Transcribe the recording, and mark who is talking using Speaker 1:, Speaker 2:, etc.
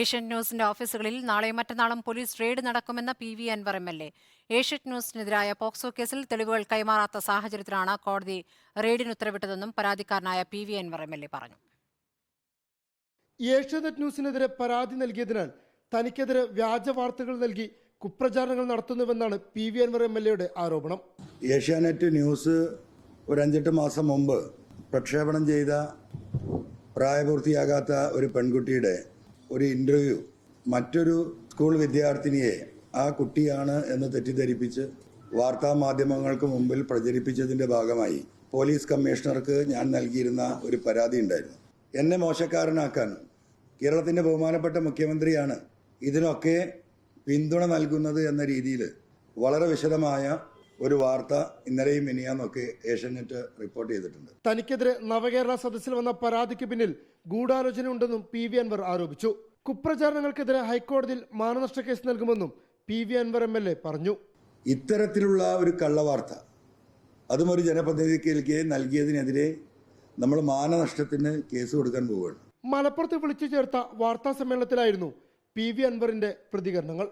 Speaker 1: Asian ന്യൂസിന്റെ ഓഫീസുകളിൽ നാളെയും മറ്റന്നാളും police raid നടക്കുമെന്ന P V Anvar M L A. Asian ന്യൂസിനെതിരായ POCSO കേസിൽ തെളിവുകൾ കൈമാറാത്ത സാഹചര്യത്തിലാണ് കോടതി റെയ്ഡിന് ഉത്തരവിട്ടതെന്നും പരാതിക്കാരനായ P V Anvar M L A പറഞ്ഞു.
Speaker 2: ഏഷ്യാനെറ്റ് ന്യൂസിനെതിരെ പരാതി നൽകിയതിനാൽ തനിക്കെതിരെ വ്യാജ വാർത്തകൾ നൽകി കുപ്രചാരണങ്ങൾ നടത്തുന്നുവെന്നാണ് P V Anvar M L എയുടെ ആരോപണം.
Speaker 3: ഏഷ്യാനെറ്റ് ന്യൂസ് ഒരു അഞ്ചെട്ട് മാസം മുമ്പ് പ്രക്ഷേപണം ചെയ്ത പ്രായപൂർത്തിയാകാത്ത ഒരു പെൺകുട്ടിയുടെ ഒരു ഇന്റർവ്യൂ മറ്റൊരു സ്കൂൾ വിദ്യാർത്ഥിനിയെ ആ കുട്ടിയാണ് എന്ന് തെറ്റിദ്ധരിപ്പിച്ച് വാർത്താ മാധ്യമങ്ങൾക്ക് മുമ്പിൽ പ്രചരിപ്പിച്ചതിന്റെ ഭാഗമായി പോലീസ് കമ്മീഷണർക്ക് ഞാൻ നൽകിയിരുന്ന ഒരു പരാതി ഉണ്ടായിരുന്നു. എന്നെ മോശക്കാരനാക്കാൻ കേരളത്തിന്റെ ബഹുമാനപ്പെട്ട മുഖ്യമന്ത്രിയാണ് ഇതിനൊക്കെ പിന്തുണ നൽകുന്നത് എന്ന രീതിയിൽ വളരെ വിശദമായ ഒരു വാർത്ത ഇന്നലെയും ഇനിയാന്നൊക്കെ ഏഷ്യാനെറ്റ് റിപ്പോർട്ട് ചെയ്തിട്ടുണ്ട്.
Speaker 2: തനിക്കെതിരെ നവകേരള സദസ്സിൽ വന്ന പരാതിക്ക് പിന്നിൽ ഗൂഢാലോചന ഉണ്ടെന്നും പി വി അൻവർ ആരോപിച്ചു. കുപ്രചാരണങ്ങൾക്കെതിരെ ഹൈക്കോടതിയിൽ മാനനഷ്ട കേസ് നൽകുമെന്നും P V Anvar M L A പറഞ്ഞു.
Speaker 3: ഇത്തരത്തിലുള്ള ഒരു കള്ളവാർത്ത അതും ഒരു ജനപ്രതിനിധിക്ക് നൽകിയതിനെതിരെ നമ്മൾ മാനനഷ്ടത്തിന് കേസ് കൊടുക്കാൻ പോവുകയാണ്.
Speaker 2: മലപ്പുറത്ത് വിളിച്ചു ചേർത്ത വാർത്താ സമ്മേളനത്തിലായിരുന്നു പി വി അൻവറിന്റെ പ്രതികരണങ്ങൾ.